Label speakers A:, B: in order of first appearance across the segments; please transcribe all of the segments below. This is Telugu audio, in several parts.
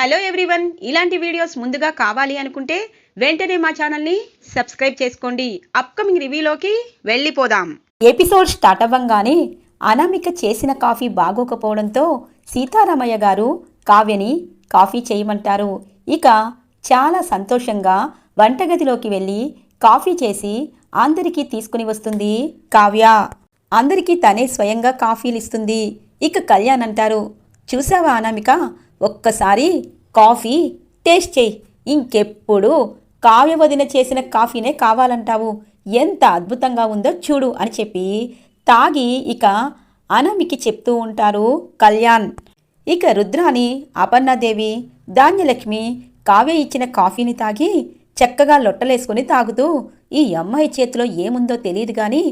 A: Hello everyone. ఇలాంటి వీడియోస్ ముందుగా కావాలి అనుకుంటే వెంటనే మా ఛానల్ని సబ్స్క్రైబ్ చేసుకోండి. అప్కమింగ్ రివ్యూలోకి వెళ్ళిపోదాం.
B: ఎపిసోడ్ స్టార్ట్ అవ్వంగానే అనామిక చేసిన కాఫీ బాగోకపోవడంతో సీతారామయ్య గారు కావ్యని కాఫీ చేయమంటారు. ఇక చాలా సంతోషంగా వంటగదిలోకి వెళ్ళి కాఫీ చేసి అందరికీ తీసుకుని వస్తుంది కావ్య. అందరికీ తనే స్వయంగా కాఫీలు ఇస్తుంది ఇక కళ్యాణ్ అంటారు చూసావా అనామిక? ఒక్కసారి కాఫీ టేస్ట్ చేయి. ఇంకెప్పుడు కావ్య వదిన చేసిన కాఫీనే కావాలంటావు. ఎంత అద్భుతంగా ఉందో చూడు అని చెప్పి తాగి ఇక అనమికి చెప్తూ ఉంటారు కళ్యాణ్. ఇక రుద్రాని అపర్ణాదేవి ధాన్యలక్ష్మి కావ్య ఇచ్చిన కాఫీని తాగి చక్కగా లొట్టలేసుకుని తాగుతూ ఈ అమ్మాయి చేతిలో ఏముందో తెలియదు కానీ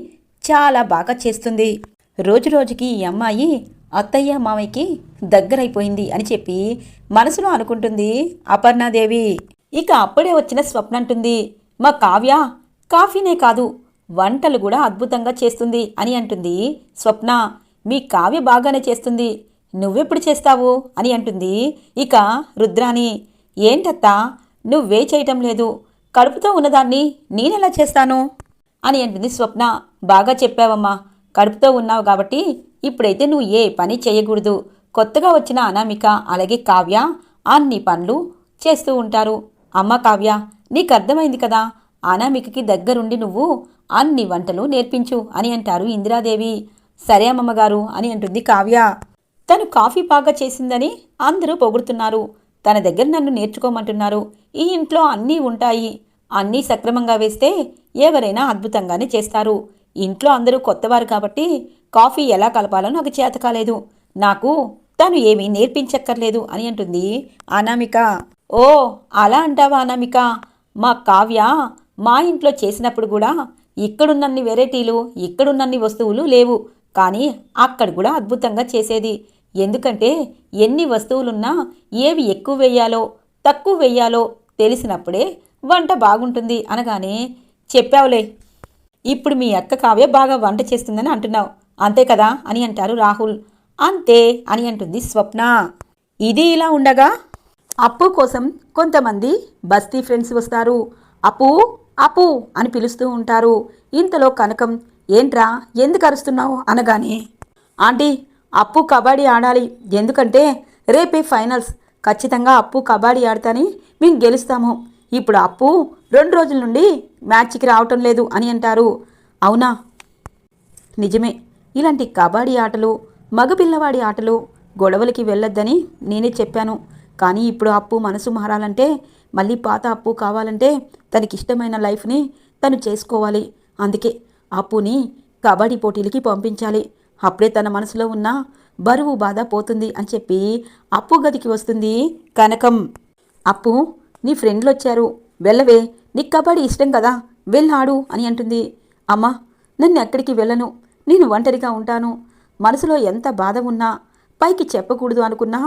B: చాలా బాగా చేస్తుంది. రోజురోజుకి ఈ అమ్మాయి అత్తయ్య మామయ్యకి దగ్గరైపోయింది అని చెప్పి మనసులో అనుకుంటుంది అపర్ణాదేవి. ఇక అప్పుడే వచ్చిన స్వప్న అంటుంది మా కావ్య కాఫీనే కాదు వంటలు కూడా అద్భుతంగా చేస్తుంది అని అంటుంది స్వప్న. మీ కావ్య బాగానే చేస్తుంది. నువ్వెప్పుడు చేస్తావు? అని అంటుంది ఇక రుద్రాని ఏంటత్తా? నువ్వే చేయటం లేదు. కడుపుతో ఉన్నదాన్ని నేనెలా చేస్తాను? అని అంటుంది స్వప్న. బాగా చెప్పావమ్మా. కడుపుతో ఉన్నావు కాబట్టి ఇప్పుడైతే నువ్వు ఏ పని చేయకూడదు. కొత్తగా వచ్చిన అనామిక అలాగే కావ్య అన్ని పనులు చేస్తూ ఉంటారు. అమ్మ కావ్య నీకు అర్థమైంది కదా? అనామికకి దగ్గరుండి నువ్వు అన్ని వంటలు నేర్పించు అని అంటారు ఇందిరాదేవి. సరే అమ్మమ్మగారు అని అంటుంది కావ్య. తను కాఫీ బాగా చేసిందని అందరూ పొగుడుతున్నారు. తన దగ్గర నన్ను నేర్చుకోమంటున్నారు. ఈ ఇంట్లో అన్నీ ఉంటాయి. అన్నీ సక్రమంగా వేస్తే ఎవరైనా అద్భుతంగానే చేస్తారు. ఇంట్లో అందరూ కొత్తవారు కాబట్టి కాఫీ ఎలా కలపాలో నాకు చేత కాలేదు. నాకు తను ఏమీ నేర్పించక్కర్లేదు అని అంటుంది అనామిక. ఓ అలా అంటావా అనామిక? మా కావ్య మా ఇంట్లో చేసినప్పుడు కూడా ఇక్కడున్నన్ని వెరైటీలు ఇక్కడున్నన్ని వస్తువులు లేవు. కానీ అక్కడ కూడా అద్భుతంగా చేసేది. ఎందుకంటే ఎన్ని వస్తువులున్నా ఏవి ఎక్కువ వేయాలో తక్కువ వేయాలో తెలిసినప్పుడే వంట బాగుంటుంది అనగానే చెప్పావులే. ఇప్పుడు మీ అక్క కావ్య బాగా వంట చేస్తుందని అంటున్నావు. అంతే కదా అని అంటారు రాహుల్. అంతే అని అంటుంది స్వప్న. ఇది ఇలా ఉండగా అప్పు కోసం కొంతమంది బస్తీ ఫ్రెండ్స్ వస్తారు. అప్పు అప్పు అని పిలుస్తూ ఉంటారు. ఇంతలో కనకం ఏంట్రా ఎందుకు అరుస్తున్నావు? అనగానే ఆంటీ అప్పు కబడ్డీ ఆడాలి. ఎందుకంటే రేపే ఫైనల్స్. ఖచ్చితంగా అప్పు కబడ్డీ ఆడతాని మేము గెలుస్తాము. ఇప్పుడు అప్పు రెండు రోజుల నుండి మ్యాచ్కి రావటం లేదు అని అంటారు. అవునా? నిజమే. ఇలాంటి కబడ్డీ ఆటలు మగపిల్లవాడి ఆటలు గొడవలకి వెళ్ళొద్దని నేనే చెప్పాను. కానీ ఇప్పుడు అప్పు మనసు మారాలంటే మళ్ళీ పాత అప్పు కావాలంటే తనకిష్టమైన లైఫ్ని తను చేసుకోవాలి. అందుకే అప్పుని కబడ్డీ పోటీలకి పంపించాలి. అప్పుడే తన మనసులో ఉన్న బరువు బాధ పోతుంది అని చెప్పి అప్పు గదికి వస్తుంది కనకం. అప్పు నీ ఫ్రెండ్లు వచ్చారు. వెళ్ళవే నీకు కబడ్డీ ఇష్టం కదా వెళ్ళాడు అని అంటుంది. అమ్మా నన్ను ఎక్కడికి వెళ్ళను? నేను ఒంటరిగా ఉంటాను. మనసులో ఎంత బాధ ఉన్నా పైకి చెప్పకూడదు అనుకున్నా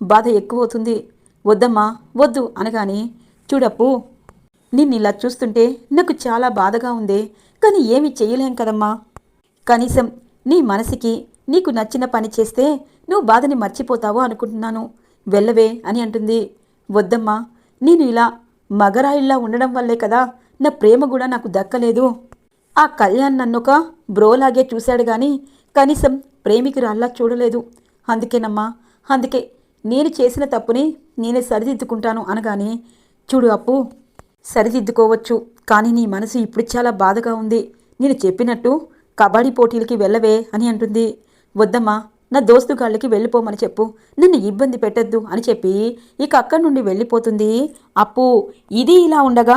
B: బాధ ఎక్కువ అవుతుంది వద్దమ్మా వద్దు అనగానే చూడప్పు నిన్ను ఇలా చూస్తుంటే నాకు చాలా బాధగా ఉంది కానీ ఏమి చేయలేం కదమ్మా. కనీసం నీ మనసుకి నీకు నచ్చిన పని చేస్తే నువ్వు బాధని మర్చిపోతావు అనుకుంటున్నాను. వెళ్ళవే అని అంటుంది. వద్దమ్మా నేను ఇలా మగరాయిల్లా ఉండడం వల్లే కదా నా ప్రేమ కూడా నాకు దక్కలేదు. ఆ కళ్యాణ్ నన్నొక బ్రోలాగే చూశాడు గాని కనీసం ప్రేమికురాల్లా చూడలేదు. అందుకేనమ్మా అందుకే నేను చేసిన తప్పుని నేనే సరిదిద్దుకుంటాను అనగానే చూడు అప్పు సరిదిద్దుకోవచ్చు కానీ నీ మనసు ఇప్పుడు చాలా బాధగా ఉంది. నేను చెప్పినట్టు కబడ్డీ పోటీలకి వెళ్ళవే అని అంటుంది. వద్దమ్మా నా దోస్తుగాళ్ళకి వెళ్ళిపోమని చెప్పు. నన్ను ఇబ్బంది పెట్టద్దు అని చెప్పి ఇక అక్కడి నుండి వెళ్ళిపోతుంది. అప్పు ఇది ఇలా ఉండగా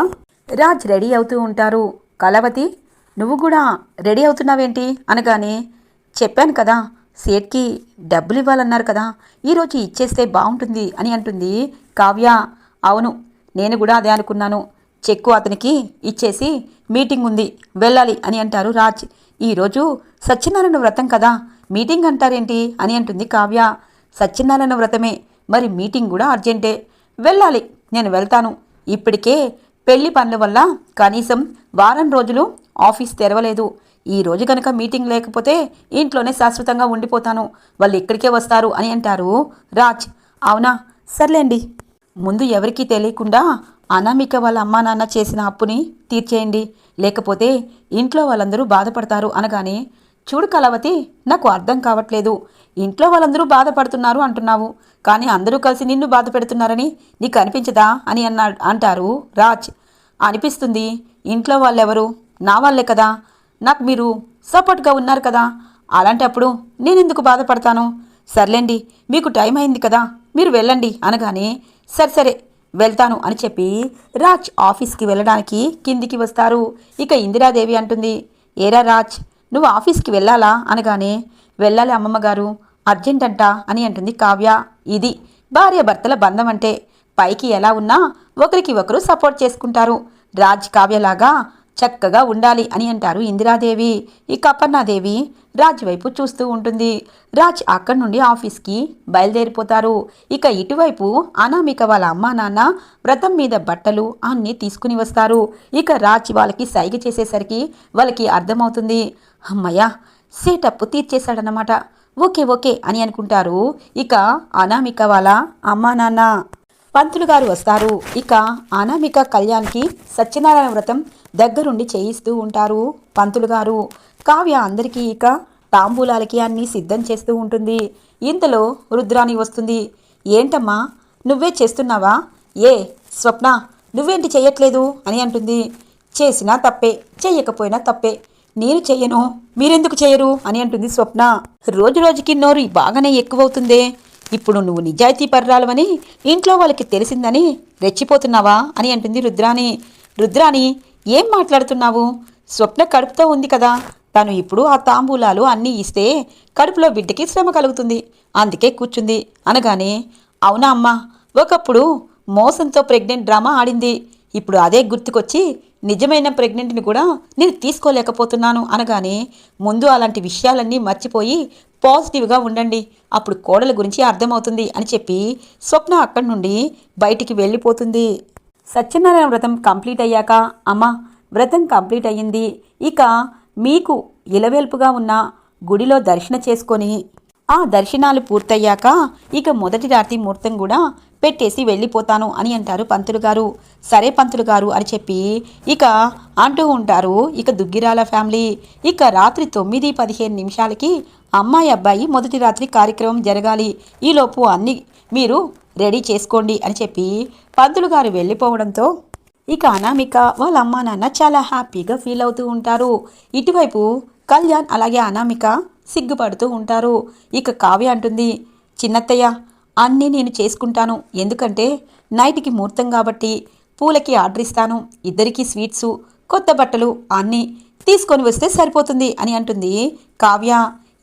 B: రాజ్ రెడీ అవుతూ ఉంటారు. కలవతి నువ్వు కూడా రెడీ అవుతున్నావేంటి? అనగానే చెప్పాను కదా సేట్కి డబ్బులు ఇవ్వాలన్నారు కదా ఈరోజు ఇచ్చేస్తే బాగుంటుంది అని అంటుంది కావ్య. అవును నేను కూడా అదే అనుకున్నాను. చెక్కు అతనికి ఇచ్చేసి మీటింగ్ ఉంది వెళ్ళాలి అని అంటారు రాజ్. ఈరోజు సత్యనారాయణ వ్రతం కదా మీటింగ్ అంటారేంటి అని అంటుంది కావ్య. సత్యనారాయణ వ్రతమే మరి మీటింగ్ కూడా అర్జెంటే. వెళ్ళాలి నేను వెళ్తాను. ఇప్పటికే పెళ్ళి పనుల వల్ల కనీసం వారం రోజులు ఆఫీస్ తెరవలేదు. ఈ రోజు కనుక మీటింగ్ లేకపోతే ఇంట్లోనే శాశ్వతంగా ఉండిపోతాను. వాళ్ళు ఇక్కడికే వస్తారు అని అంటారు రాజ్. అవునా? సర్లేండి. ముందు ఎవరికీ తెలియకుండా అనామిక వాళ్ళ అమ్మా నాన్న చేసిన అప్పుని తీర్చేయండి. లేకపోతే ఇంట్లో వాళ్ళందరూ బాధపడతారు అనగానే చూడు కలవతి నాకు అర్థం కావట్లేదు. ఇంట్లో వాళ్ళందరూ బాధపడుతున్నారు అంటున్నావు. కానీ అందరూ కలిసి నిన్ను బాధ పెడుతున్నారని నీకు అనిపించదా అని అన్నా అంటారు రాజ్. అనిపిస్తుంది. ఇంట్లో వాళ్ళెవరు? నా వాళ్ళే కదా? నాకు మీరు సపోర్ట్గా ఉన్నారు కదా? అలాంటప్పుడు నేనెందుకు బాధపడతాను? సర్లేండి మీకు టైం అయింది కదా? మీరు వెళ్ళండి అనగానే సరే సరే వెళ్తాను అని చెప్పి రాజ్ ఆఫీస్కి వెళ్ళడానికి కిందికి వస్తారు. ఇక ఇందిరాదేవి అంటుంది ఏరా రాజ్ నువ్వు ఆఫీస్కి వెళ్ళాలా? అనగానే వెళ్ళాలి అమ్మమ్మ గారు అర్జెంట్ అంట అని అంటుంది కావ్య. ఇది భార్య భర్తల బంధం అంటే పైకి ఎలా ఉన్నా ఒకరికి ఒకరు సపోర్ట్ చేసుకుంటారు. రాజ్ కావ్యలాగా చక్కగా ఉండాలి అని అంటారు ఇందిరాదేవి. ఇక అపర్ణాదేవి రాజ్ వైపు చూస్తూ ఉంటుంది. రాజ్ అక్కడి నుండి ఆఫీస్కి బయలుదేరిపోతారు. ఇక ఇటువైపు అనామిక వాళ్ళ అమ్మా నాన్న వ్రతం మీద బట్టలు అన్నీ తీసుకుని వస్తారు. ఇక రాజ్ వాళ్ళకి సైగ చేసేసరికి వాళ్ళకి అర్థమవుతుంది. అమ్మయ్య సేటప్పు తీర్చేశాడనమాట ఓకే ఓకే అని అనుకుంటారు ఇక అనామిక వాళ్ళ అమ్మా నాన్న. పంతులు గారు వస్తారు. ఇక అనామిక కళ్యాణ్కి సత్యనారాయణ వ్రతం దగ్గరుండి చేయిస్తూ ఉంటారు పంతులు గారు. కావ్య అందరికీ ఇక తాంబూలాలకి అన్నీ సిద్ధం చేస్తూ ఉంటుంది. ఇంతలో రుద్రాణి వస్తుంది. ఏంటమ్మా నువ్వే చేస్తున్నావా? ఏ స్వప్న నువ్వేంటి చెయ్యట్లేదు అని అంటుంది. చేసినా తప్పే చెయ్యకపోయినా తప్పే. నేను చెయ్యను మీరెందుకు చేయరు? అని అంటుంది స్వప్న. రోజు రోజుకి నోరు బాగానే ఎక్కువవుతుందే. ఇప్పుడు నువ్వు నిజాయితీ పర్రాలవని ఇంట్లో వాళ్ళకి తెలిసిందని రెచ్చిపోతున్నావా? అని అంటుంది రుద్రాణి. రుద్రాణి ఏం మాట్లాడుతున్నావు? స్వప్న కడుపుతో ఉంది కదా. తను ఇప్పుడు ఆ తాంబూలాలు అన్నీ ఇస్తే కడుపులో బిడ్డకి శ్రమ కలుగుతుంది. అందుకే కూర్చుంది. అనగానే అవునా అమ్మా ఒకప్పుడు మోసంతో ప్రెగ్నెంట్ డ్రామా ఆడింది. ఇప్పుడు అదే గుర్తుకొచ్చి నిజమైన ప్రెగ్నెంట్ని కూడా నేను తీసుకోలేకపోతున్నాను అనగానే ముందు అలాంటి విషయాలన్నీ మర్చిపోయి పాజిటివ్గా ఉండండి. అప్పుడు కోడల గురించి అర్థమవుతుంది అని చెప్పి స్వప్న అక్కడి నుండి బయటికి వెళ్ళిపోతుంది. సత్యనారాయణ వ్రతం కంప్లీట్ అయ్యాక అమ్మ వ్రతం కంప్లీట్ అయ్యింది. ఇక మీకు ఇలవేల్పుగా ఉన్న గుడిలో దర్శన చేసుకొని ఆ దర్శనాలు పూర్తయ్యాక ఇక మొదటి రాత్రి ముహూర్తం కూడా పెట్టేసి వెళ్ళిపోతాను అని అంటారు పంతులు గారు. సరే పంతులు గారు అని చెప్పి ఇక అంటూ ఉంటారు ఇక దుగ్గిరాల ఫ్యామిలీ. ఇక రాత్రి తొమ్మిది పదిహేను నిమిషాలకి అమ్మాయి అబ్బాయి మొదటి రాత్రి కార్యక్రమం జరగాలి. ఈలోపు అన్ని మీరు రెడీ చేసుకోండి అని చెప్పి పంతులు గారు వెళ్ళిపోవడంతో ఇక అనామిక వాళ్ళ అమ్మా నాన్న చాలా హ్యాపీగా ఫీల్ అవుతూ ఉంటారు. ఇటువైపు కళ్యాణ్ అలాగే అనామిక సిగ్గుపడుతూ ఉంటారు. ఇక కావ్య అంటుంది చిన్నత్తయ్య అన్నీ నేను చేసుకుంటాను. ఎందుకంటే నైట్కి ముహూర్తం కాబట్టి పూలకి ఆర్డర్ ఇస్తాను. ఇద్దరికీ స్వీట్సు కొత్త బట్టలు అన్నీ తీసుకొని వస్తే సరిపోతుంది అని అంటుంది కావ్య.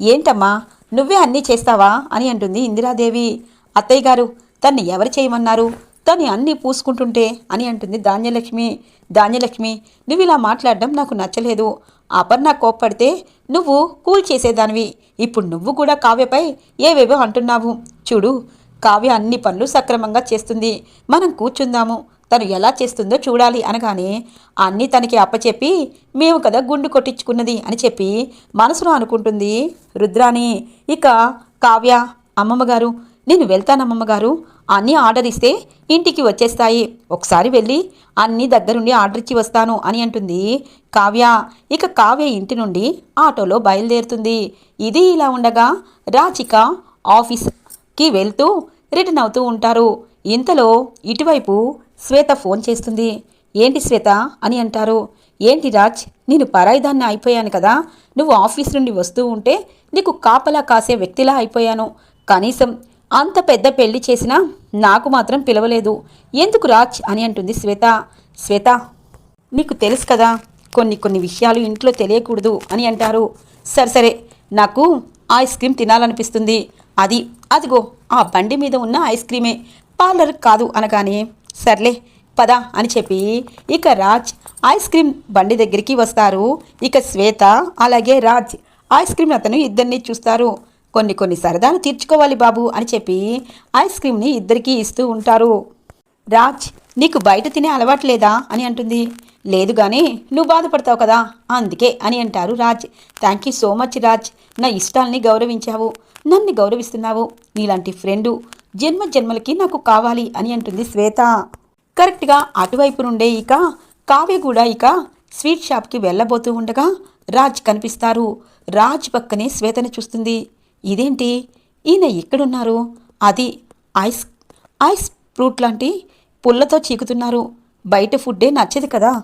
B: ఏంటమ్మా నువ్వే అన్నీ చేస్తావా? అని అంటుంది ఇందిరాదేవి. అత్తయ్య గారు తన్ని ఎవరు చేయమన్నారు? తను అన్నీ పూసుకుంటుంటే అని అంటుంది ధాన్యలక్ష్మి. ధాన్యలక్ష్మి నువ్వు ఇలా మాట్లాడడం నాకు నచ్చలేదు. అపర్ణ కోప్పడితే నువ్వు కూల్ చేసేదానివి. ఇప్పుడు నువ్వు కూడా కావ్యపై ఏవేవో అంటున్నావు. చూడు కావ్య అన్ని పనులు సక్రమంగా చేస్తుంది. మనం కూర్చుందాము. తను ఎలా చేస్తుందో చూడాలి అనగానే అన్నీ తనకి అప్పచెప్పి మేము కదా గుండు కొట్టించుకున్నది అని చెప్పి మనసులో అనుకుంటుంది రుద్రాణి. ఇక కావ్య అమ్మమ్మగారు నేను వెళ్తాను అమ్మమ్మగారు అన్నీ ఆర్డర్ ఇస్తే ఇంటికి వచ్చేస్తాయి. ఒకసారి వెళ్ళి అన్నీ దగ్గరుండి ఆర్డర్ ఇచ్చి వస్తాను అని అంటుంది. కావ్య ఇక కావ్య ఇంటి నుండి ఆటోలో బయలుదేరుతుంది. ఇది ఇలా ఉండగా రాచిక ఆఫీస్కి వెళ్తూ రిటర్న్ అవుతూ ఉంటారు. ఇంతలో ఇటువైపు శ్వేత ఫోన్ చేస్తుంది. ఏంటి శ్వేత? అని అంటారు. ఏంటి రాజ్ నేను పరాయిదాన్ని అయిపోయాను కదా. నువ్వు ఆఫీస్ నుండి వస్తూ ఉంటే నీకు కాపలా కాసే వ్యక్తిలా అయిపోయాను. కనీసం అంత పెద్ద పెళ్ళి చేసినా నాకు మాత్రం పిలవలేదు. ఎందుకు రాజ్ అని అంటుంది శ్వేత. శ్వేత నీకు తెలుసు కదా కొన్ని కొన్ని విషయాలు ఇంట్లో తెలియకూడదు అని అంటారు. సరే సరే నాకు ఐస్ క్రీమ్ తినాలనిపిస్తుంది. అది అదిగో ఆ బండి మీద ఉన్న ఐస్ క్రీమే. పార్లర్ కాదు అనగానే సర్లే పద అని చెప్పి ఇక రాజ్ ఐస్ క్రీమ్ బండి దగ్గరికి వస్తారు. ఇక శ్వేత అలాగే రాజ్ ఐస్ క్రీమ్ అతను ఇద్దరిని చూస్తారు. కొన్ని కొన్ని సరదాలు తీర్చుకోవాలి బాబు అని చెప్పి ఐస్ క్రీమ్ని ఇద్దరికీ ఇస్తూ ఉంటారు. రాజ్ నీకు బయట తినే అలవాటు లేదా? అని అంటుంది. లేదు కానీ నువ్వు బాధపడతావు కదా? అందుకే అని అంటారు Raj. Thank you so much Raj. నా ఇష్టాల్ని గౌరవించావు. నన్ను గౌరవిస్తున్నావు. నీలాంటి ఫ్రెండు జన్మ జన్మలకి నాకు కావాలి అని అంటుంది శ్వేత. కరెక్ట్గా అటువైపు నుండే ఇక కావ్య కూడా ఇక స్వీట్ షాప్కి వెళ్ళబోతూ ఉండగా రాజ్ కనిపిస్తారు. రాజ్ పక్కనే శ్వేతను చూస్తుంది. ఇదేంటి? ఈయన ఎక్కడున్నారు? అది ఐస్ ఐస్ ఫ్రూట్ లాంటి పుల్లతో చీకుతున్నారు. బయట ఫుడ్డే నచ్చదు కదా.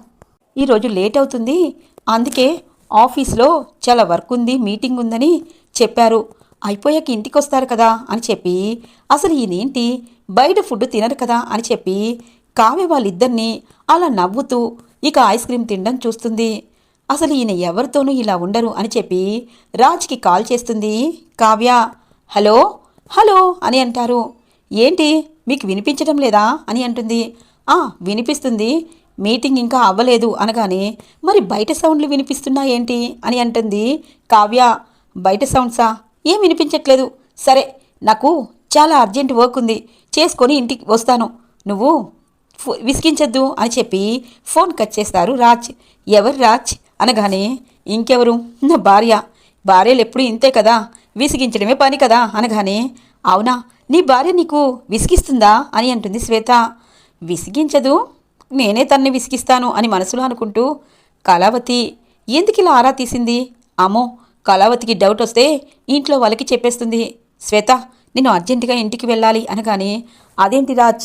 B: ఈరోజు లేట్ అవుతుంది. అందుకే ఆఫీస్లో చాలా వర్క్ ఉంది మీటింగ్ ఉందని చెప్పారు. అయిపోయాక ఇంటికి వస్తారు కదా అని చెప్పి అసలు ఈయనేంటి? బయట ఫుడ్ తినరు కదా అని చెప్పి కావ్య వాళ్ళిద్దరినీ అలా నవ్వుతూ ఇక ఐస్ క్రీమ్ తినడం చూస్తుంది. అసలు ఈయన ఎవరితోనూ ఇలా ఉండరు అని చెప్పి రాజ్కి కాల్ చేస్తుంది. కావ్య హలో హలో అని అంటారు. ఏంటి మీకు వినిపించడం లేదా? అని అంటుంది. ఆ వినిపిస్తుంది. మీటింగ్ ఇంకా అవ్వలేదు అనగానే మరి బయట సౌండ్లు వినిపిస్తున్నాయేంటి? అని అంటుంది కావ్య. బయట సౌండ్సా? ఏం వినిపించట్లేదు. సరే నాకు చాలా అర్జెంట్ వర్క్ ఉంది. చేసుకొని ఇంటికి వస్తాను. నువ్వు విసిగించద్దు అని చెప్పి ఫోన్ కట్ చేస్తారు రాజ్. ఎవరు రాజ్? అనగానే ఇంకెవరు? నా భార్య. భార్యలు ఎప్పుడు ఇంతే కదా? విసిగించడమే పని కదా? అనగానే అవునా? నీ భార్య నీకు విసిగిస్తుందా? అని అంటుంది శ్వేత. విసిగించదు. నేనే తన్ని విసిగిస్తాను అని మనసులో అనుకుంటూ కళావతి ఎందుకు ఇలా ఆరా తీసింది? అమ్మో కళావతికి డౌట్ వస్తే ఇంట్లో వాళ్ళకి చెప్పేస్తుంది. శ్వేత నేను అర్జెంటుగా ఇంటికి వెళ్ళాలి అనగానే అదేంటి రాజ్?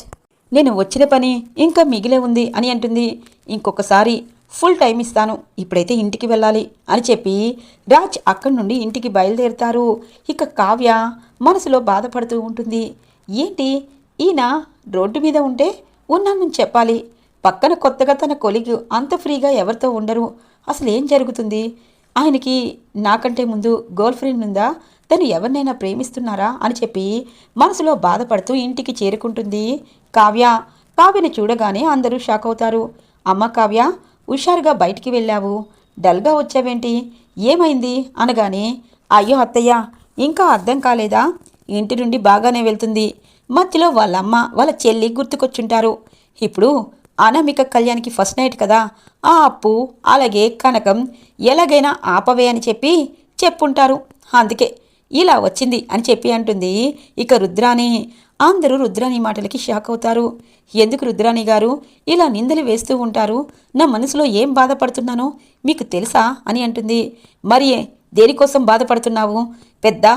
B: నేను వచ్చిన పని ఇంకా మిగిలే ఉంది అని అంటుంది. ఇంకొకసారి ఫుల్ టైం ఇస్తాను. ఇప్పుడైతే ఇంటికి వెళ్ళాలి అని చెప్పి రాజ్ అక్కడి నుండి ఇంటికి బయలుదేరుతారు. ఇక కావ్య మనసులో బాధపడుతూ ఉంటుంది. ఏంటి? ఈయన రోడ్డు మీద ఉంటే ఉన్నానని చెప్పాలి. పక్కన కొత్తగా తన కొలిగి అంత ఫ్రీగా ఎవరితో ఉండరు. అసలు ఏం జరుగుతుంది? ఆయనకి నాకంటే ముందు గర్ల్ ఫ్రెండ్ ఉందా? తను ఎవరినైనా ప్రేమిస్తున్నారా? అని చెప్పి మనసులో బాధపడుతూ ఇంటికి చేరుకుంటుంది కావ్య. కావ్యని చూడగానే అందరూ షాక్ అవుతారు. అమ్మ కావ్య హుషారుగా బయటికి వెళ్ళావు. డల్గా వచ్చావేంటి? ఏమైంది? అనగానే అయ్యో అత్తయ్య ఇంకా అర్థం కాలేదా? ఇంటి నుండి బాగానే వెళ్తుంది. మధ్యలో వాళ్ళమ్మ వాళ్ళ చెల్లి గుర్తుకొచ్చుంటారు. ఇప్పుడు అనామిక కళ్యాణ్కి ఫస్ట్ నైట్ కదా. ఆ అప్పు అలాగే కనకం ఎలాగైనా ఆపవే అని చెప్పి చెప్పుంటారు. అందుకే ఇలా వచ్చింది అని చెప్పి అంటుంది ఇక రుద్రాని అందరూ రుద్రాణి మాటలకి షాక్ అవుతారు. ఎందుకు రుద్రాణి గారు ఇలా నిందలు వేస్తూ ఉంటారు? నా మనసులో ఏం బాధపడుతున్నానో మీకు తెలుసా? అని అంటుంది. మరి దేనికోసం బాధపడుతున్నావు? పెద్ద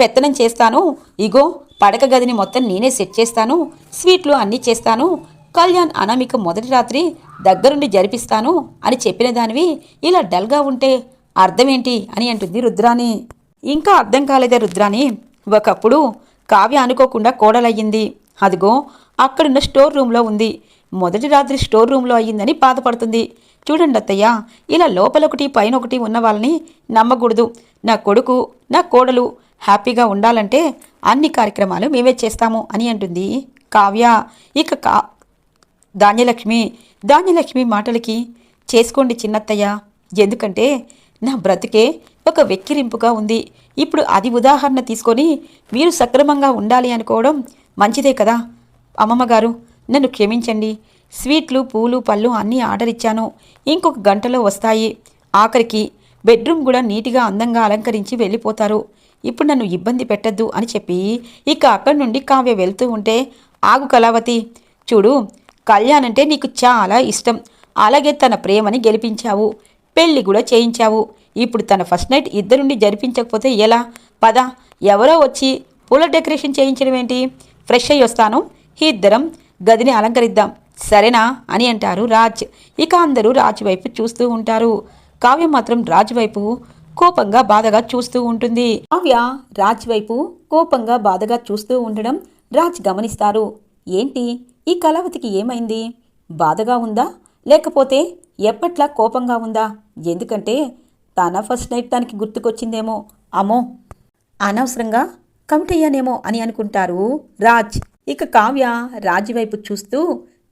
B: పెత్తనం చేస్తాను. ఇగో పడక గదిని మొత్తం నేనే సెట్ చేస్తాను. స్వీట్లు అన్నీ చేస్తాను. కళ్యాణ్ అనామిక మొదటి రాత్రి దగ్గరుండి జరిపిస్తాను అని చెప్పిన దానివి ఇలా డల్గా ఉంటే అర్థమేంటి? అని అంటుంది రుద్రాణి. ఇంకా అర్థం కాలేదే రుద్రాణి? ఒకప్పుడు కావ్య అనుకోకుండా కోడలయ్యింది. అదిగో అక్కడున్న స్టోర్ రూమ్లో ఉంది. మొదటి రాత్రి స్టోర్ రూమ్లో అయ్యిందని బాధపడుతుంది. చూడండి అత్తయ్య ఇలా లోపల ఒకటి పైన ఒకటి ఉన్న వాళ్ళని నమ్మకూడదు. నా కొడుకు నా కోడలు హ్యాపీగా ఉండాలంటే అన్ని కార్యక్రమాలు మేమే చేస్తాము అని అంటుంది కావ్య. ఇక కా ధాన్యలక్ష్మి ధాన్యలక్ష్మి మాటలకి చేసుకోండి చిన్నత్తయ్య. ఎందుకంటే నా బ్రతికే ఒక వెక్కిరింపుగా ఉంది. ఇప్పుడు అది ఉదాహరణ తీసుకొని మీరు సక్రమంగా ఉండాలి అనుకోవడం మంచిదే కదా. అమ్మమ్మగారు నన్ను క్షమించండి. స్వీట్లు పూలు పళ్ళు అన్నీ ఆర్డర్ ఇచ్చాను ఇంకొక గంటలో వస్తాయి. ఆఖరికి బెడ్రూమ్ కూడా నీట్గా అందంగా అలంకరించి వెళ్ళిపోతారు. ఇప్పుడు నన్ను ఇబ్బంది పెట్టద్దు అని చెప్పి ఇక అక్కడి నుండి కావ్య వెళ్తూ ఉంటే ఆగు కళావతి చూడు కళ్యాణ్ అంటే నీకు చాలా ఇష్టం. అలాగే తన ప్రేమని గెలిపించావు. పెళ్ళి కూడా చేయించావు. ఇప్పుడు తన ఫస్ట్ నైట్ ఇద్దరుండి జరిపించకపోతే ఎలా? పద ఎవరో వచ్చి పూల డెకరేషన్ చేయించడం ఏంటి? ఫ్రెష్ అయ్యి వస్తాను. ఇద్దరం గదిని అలంకరిద్దాం. సరేనా? అని అంటారు రాజ్. ఇక అందరూ రాజ్ వైపు చూస్తూ ఉంటారు. కావ్య మాత్రం రాజ్ వైపు కోపంగా బాధగా చూస్తూ ఉంటుంది. కావ్య రాజ్ వైపు కోపంగా బాధగా చూస్తూ ఉండడం రాజ్ గమనిస్తారు. ఏంటి? ఈ కళావతికి ఏమైంది? బాధగా ఉందా? లేకపోతే ఎప్పట్లా కోపంగా ఉందా? ఎందుకంటే తన ఫస్ట్ నైట్ తనకి గుర్తుకొచ్చిందేమో? అమ్మో! అనవసరంగా కమిట్ అయ్యానేమో అని అనుకుంటారు రాజ్. ఇక కావ్య రాజ్ వైపు చూస్తూ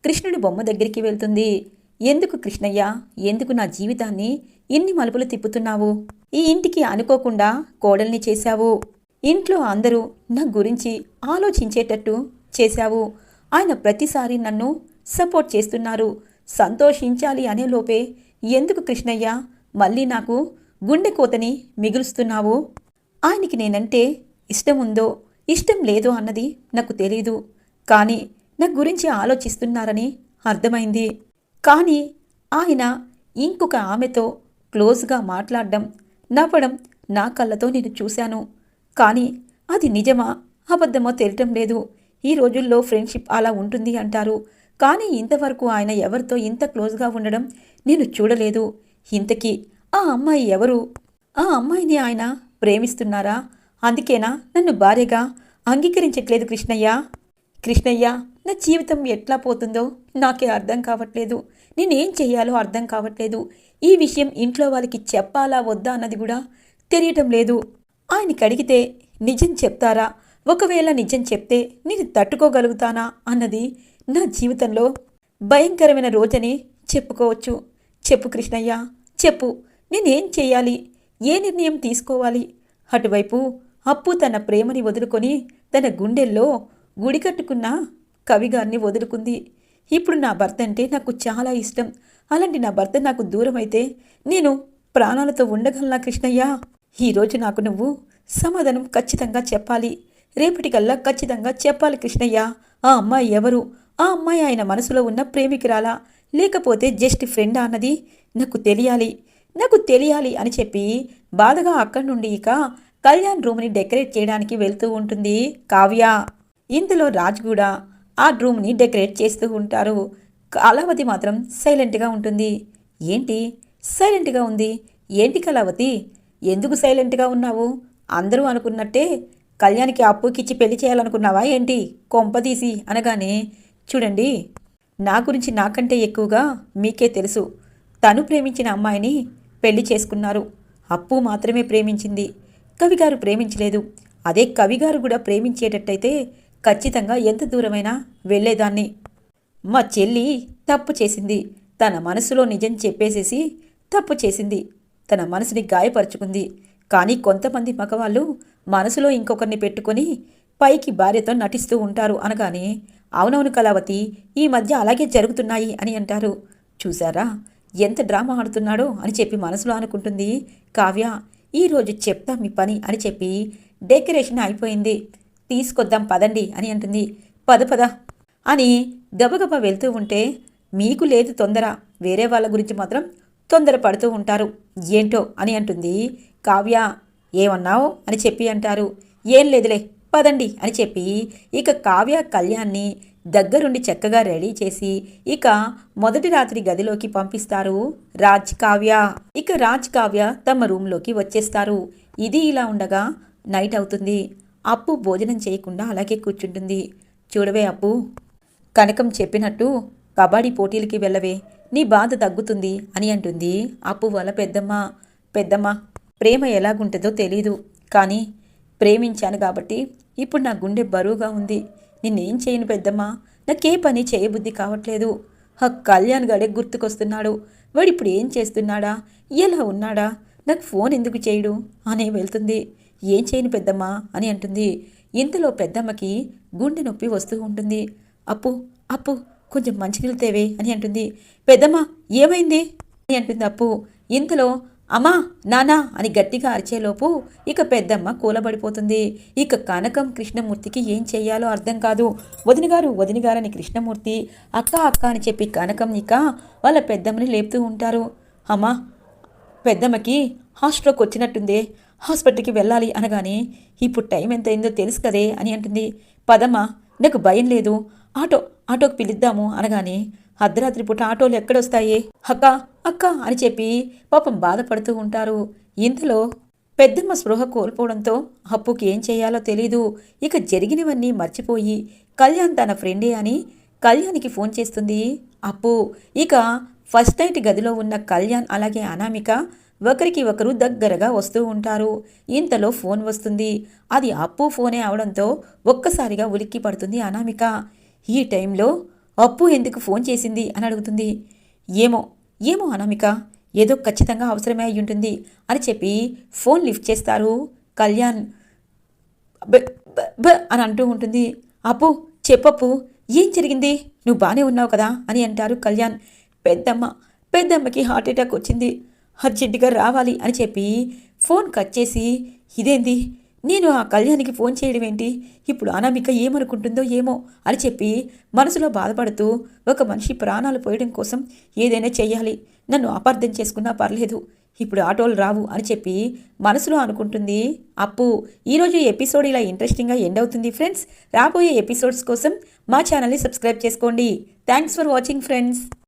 B: కృష్ణుడి బొమ్మ దగ్గరికి వెళ్తుంది. ఎందుకు కృష్ణయ్య? ఎందుకు నా జీవితాన్ని ఇన్ని మలుపులు తిప్పుతున్నావు? ఈ ఇంటికి అనుకోకుండా కోడల్ని చేశావు. ఇంట్లో అందరూ నా గురించి ఆలోచించేటట్టు చేశావు. ఆయన ప్రతిసారి నన్ను సపోర్ట్ చేస్తున్నారు. సంతోషించాలి అనే లోపే ఎందుకు కృష్ణయ్య? మళ్ళీ నాకు గుండె కోతని మిగులుస్తున్నావు. ఆయనకి నేనంటే ఇష్టం ఉందో ఇష్టం లేదో అన్నది నాకు తెలీదు. కానీ నా గురించి ఆలోచిస్తున్నారని అర్థమైంది. కానీ ఆయన ఇంకొక ఆమెతో క్లోజ్గా మాట్లాడడం నవ్వడం నా కళ్ళతో నేను చూశాను. కానీ అది నిజమా అబద్ధమో తెలియటం లేదు. ఈ రోజుల్లో ఫ్రెండ్షిప్ అలా ఉంటుంది అంటారు. కానీ ఇంతవరకు ఆయన ఎవరితో ఇంత క్లోజ్గా ఉండడం నేను చూడలేదు. ఇంతకీ ఆ అమ్మాయి ఎవరు? ఆ అమ్మాయిని ఆయన ప్రేమిస్తున్నారా? అందుకేనా నన్ను భార్యగా అంగీకరించట్లేదు కృష్ణయ్య? కృష్ణయ్య నా జీవితం ఎట్లా పోతుందో నాకే అర్థం కావట్లేదు. నేనేం చెయ్యాలో అర్థం కావట్లేదు. ఈ విషయం ఇంట్లో వాళ్ళకి చెప్పాలా వద్దా అన్నది కూడా తెలియటం లేదు. ఆయనకి అడిగితే నిజం చెప్తారా? ఒకవేళ నిజం చెప్తే నేను తట్టుకోగలుగుతానా? అన్నది నా జీవితంలో భయంకరమైన రోజని చెప్పుకోవచ్చు. చెప్పు కృష్ణయ్య చెప్పు. నేనేం చేయాలి ఏ నిర్ణయం తీసుకోవాలి? అటువైపు అప్పు తన ప్రేమని వదులుకొని తన గుండెల్లో గుడి కట్టుకున్న కవిగారిని వదులుకుంది. ఇప్పుడు నా భర్త అంటే నాకు చాలా ఇష్టం. అలాంటి నా భర్త నాకు దూరం అయితే నేను ప్రాణాలతో ఉండగలనా కృష్ణయ్య? ఈరోజు నాకు నువ్వు సమాధానం ఖచ్చితంగా చెప్పాలి. రేపటికల్లా ఖచ్చితంగా చెప్పాలి కృష్ణయ్య. ఆ అమ్మాయి ఎవరు? ఆ అమ్మాయి ఆయన మనసులో ఉన్న ప్రేమికురాలా? లేకపోతే జస్ట్ ఫ్రెండా అన్నది నాకు తెలియాలి. నాకు తెలియాలి అని చెప్పి బాధగా అక్కడి నుండి ఇక కళ్యాణ్ రూమ్ని డెకరేట్ చేయడానికి వెళ్తూ ఉంటుంది కావ్య. ఇందులో రాజ్ కూడా ఆ రూమ్ని డెకరేట్ చేస్తూ ఉంటారు. కళావతి మాత్రం సైలెంట్గా ఉంటుంది. ఏంటి? సైలెంట్గా ఉంది. ఏంటి కళావతి? ఎందుకు సైలెంట్గా ఉన్నావు? అందరూ అనుకున్నట్టే కళ్యాణ్కి అప్పుకిచ్చి పెళ్ళి చేయాలనుకున్నావా ఏంటి? కొంపదీసి అనగానే చూడండి నా గురించి నాకంటే ఎక్కువగా మీకే తెలుసు. తను ప్రేమించిన అమ్మాయిని పెళ్ళి చేసుకున్నారు. అప్పు మాత్రమే ప్రేమించింది. కవిగారు ప్రేమించలేదు. అదే కవిగారు కూడా ప్రేమించేటట్టయితే ఖచ్చితంగా ఎంత దూరమైనా వెళ్ళేదాన్ని. మా చెల్లి తప్పు చేసింది. తన మనసులో నిజం చెప్పేసేసి తప్పు చేసింది. తన మనసుని గాయపరుచుకుంది. కానీ కొంతమంది మగవాళ్ళు మనసులో ఇంకొకరిని పెట్టుకొని పైకి భార్యతో నటిస్తూ ఉంటారు అనగానే అవునవును కళావతి ఈ మధ్య అలాగే జరుగుతున్నాయి అని అంటారు. చూసారా ఎంత డ్రామా ఆడుతున్నాడో అని చెప్పి మనసులో అనుకుంటుంది కావ్య. ఈరోజు చెప్తా మీ పని అని చెప్పి డెకరేషన్ అయిపోయింది. తీసుకొద్దాం పదండి అని అంటుంది. పద పద అని గబగబా వెళ్తూ ఉంటే మీకు లేదు తొందర. వేరే వాళ్ళ గురించి మాత్రం తొందర పడుతూ ఉంటారు. ఏంటో అని అంటుంది కావ్య. ఏమన్నావు? అని చెప్పి అంటారు. ఏం లేదులే. పదండి అని చెప్పి ఇక కావ్య కళ్యాణ్ని దగ్గరుండి చక్కగా రెడీ చేసి ఇక మొదటి రాత్రి గదిలోకి పంపిస్తారు రాజ్ కావ్య. ఇక రాజ్ కావ్య తమ రూమ్లోకి వచ్చేస్తారు. ఇది ఇలా ఉండగా నైట్ అవుతుంది. అప్పు భోజనం చేయకుండా అలాగే కూర్చుంటుంది. చూడవే అప్పు కనకం చెప్పినట్టు కబడ్డీ పోటీలకి వెళ్ళవే నీ బాధ తగ్గుతుంది అని అంటుంది అప్పు వాళ్ళ పెద్దమ్మ. పెద్దమ్మ ప్రేమ ఎలాగుంటుందో తెలీదు కానీ ప్రేమించాను కాబట్టి ఇప్పుడు నా గుండె బరువుగా ఉంది. నిన్నేం చేయను పెద్దమ్మా? నాకే పని చేయబుద్ధి కావట్లేదు. ఆ కళ్యాణ్ గడే గుర్తుకొస్తున్నాడు. వాడు ఇప్పుడు ఏం చేస్తున్నాడా? ఎలా ఉన్నాడా? నాకు ఫోన్ ఎందుకు చేయడు? అని వెళ్తుంది. ఏం చేయను పెద్దమ్మ? అని అంటుంది. ఇంతలో పెద్దమ్మకి గుండె నొప్పి వస్తూ ఉంటుంది. అప్పు అప్పు కొంచెం మంచినీళ్ళు తేవే అని అంటుంది. పెద్దమ్మ ఏమైంది? అని అంటుంది అప్పు. ఇంతలో అమ్మా నానా అని గట్టిగా అరిచేలోపు ఇక పెద్దమ్మ కూలబడిపోతుంది. ఇక కనకం కృష్ణమూర్తికి ఏం చేయాలో అర్థం కాదు. వదినగారు వదినగారని కృష్ణమూర్తి అక్క అక్క అని చెప్పి కనకం ఇక వాళ్ళ పెద్దమ్మని లేపుతూ ఉంటారు. అమ్మా పెద్దమ్మకి హాస్ట్రోక్ వచ్చినట్టుందే. హాస్పిటల్కి వెళ్ళాలి అనగానే ఇప్పుడు టైం ఎంత అయిందో తెలుసు కదే అని అంటుంది. పదమ్మ నాకు భయం లేదు. ఆటో ఆటోకి పిలుద్దాము అనగానే అర్ధరాత్రి పూట ఆటోలు ఎక్కడొస్తాయి? అక్క అక్క అని చెప్పి పాపం బాధపడుతూ ఉంటారు. ఇంతలో పెద్దమ్మ స్పృహ కోల్పోవడంతో అప్పుకి ఏం చేయాలో తెలీదు. ఇక జరిగినవన్నీ మర్చిపోయి కళ్యాణ్ తన ఫ్రెండే అని కళ్యాణ్కి ఫోన్ చేస్తుంది. అప్పు ఇక ఫస్ట్ నైట్ గదిలో ఉన్న కళ్యాణ్ అలాగే అనామిక ఒకరికి ఒకరు దగ్గరగా వస్తూ ఉంటారు. ఇంతలో ఫోన్ వస్తుంది. అది అప్పు ఫోనే అవడంతో ఒక్కసారిగా ఉలిక్కి పడుతుంది అనామిక. ఈ టైంలో అప్పు ఎందుకు ఫోన్ చేసింది అని అడుగుతుంది. ఏమో ఏమో అనామిక ఏదో ఖచ్చితంగా అవసరమే అయి ఉంటుంది అని చెప్పి ఫోన్ లిఫ్ట్ చేస్తారు కళ్యాణ్. బ అని అంటూ ఉంటుంది. అప్పు చెప్పప్పు ఏం జరిగింది? నువ్వు బాగానే ఉన్నావు కదా అని అంటారు కళ్యాణ్. పెద్దమ్మ పెద్దమ్మకి హార్ట్ అటాక్ వచ్చింది. అర్జెంటుగా రావాలి అని చెప్పి ఫోన్ కట్ చేసి ఇదేంది? నేను ఆ కళ్యాణ్కి ఫోన్ చేయడం ఏంటి? ఇప్పుడు అనామిక ఏమనుకుంటుందో ఏమో అని చెప్పి మనసులో బాధపడుతూ ఒక మనిషి ప్రాణాలు పోయడం కోసం ఏదైనా చేయాలి. నన్ను అపార్థం చేసుకున్నా పర్లేదు. ఇప్పుడు ఆటోలు రావు అని చెప్పి మనసులో అనుకుంటుంది. అప్పు ఈరోజు ఎపిసోడ్ ఇలా ఇంట్రెస్టింగ్గా ఎండ్ అవుతుంది ఫ్రెండ్స్. రాబోయే ఎపిసోడ్స్ కోసం మా ఛానల్ని సబ్స్క్రైబ్ చేసుకోండి. Thanks for watching friends.